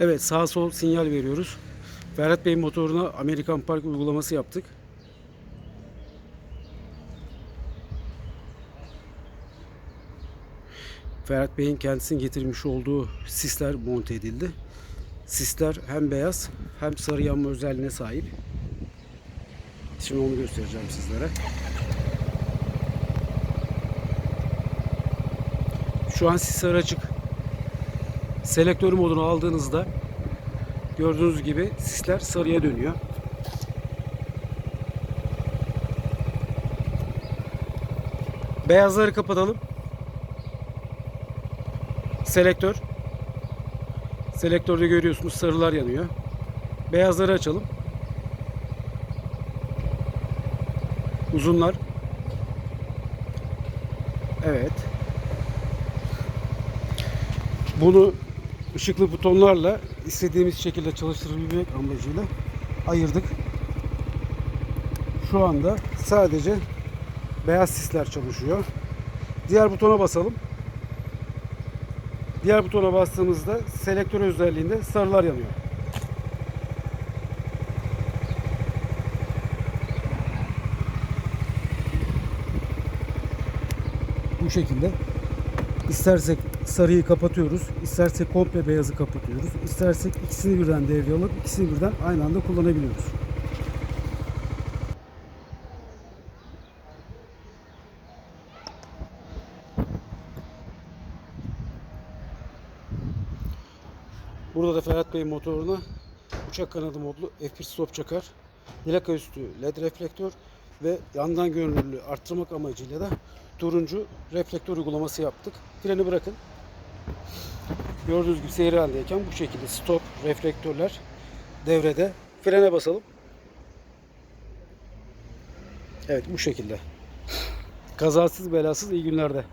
Evet sağ sol sinyal veriyoruz. Ferhat Bey'in motoruna Amerikan Park uygulaması yaptık. Ferhat Bey'in kendisinin getirmiş olduğu sisler monte edildi. Sisler hem beyaz hem sarı yanma özelliğine sahip. Şimdi onu göstereceğim sizlere. Şu an sisler açık. Selektör modunu aldığınızda gördüğünüz gibi sisler sarıya dönüyor. Beyazları kapatalım. Selektör. Selektörde görüyorsunuz sarılar yanıyor. Beyazları açalım. Uzunlar. Evet. Bunu ışıklı butonlarla istediğimiz şekilde çalıştırabilmek amacıyla ayırdık. Şu anda sadece beyaz sisler çalışıyor. Diğer butona basalım. Diğer butona bastığımızda selektör özelliğinde sarılar yanıyor. Bu şekilde İstersek sarıyı kapatıyoruz, istersek komple beyazı kapatıyoruz, istersek ikisini birden devreye alıp ikisini birden aynı anda kullanabiliyoruz. Burada da Ferhat Bey'in motoruna uçak kanadı modlu F1 stop çakar, plaka üstü led reflektör ve yandan görünürlüğü arttırmak amacıyla da turuncu reflektör uygulaması yaptık. Freni bırakın. Gördüğünüz gibi seyir halindeyken bu şekilde stop reflektörler devrede. Frene basalım. Evet bu şekilde. Kazasız belasız iyi günlerde.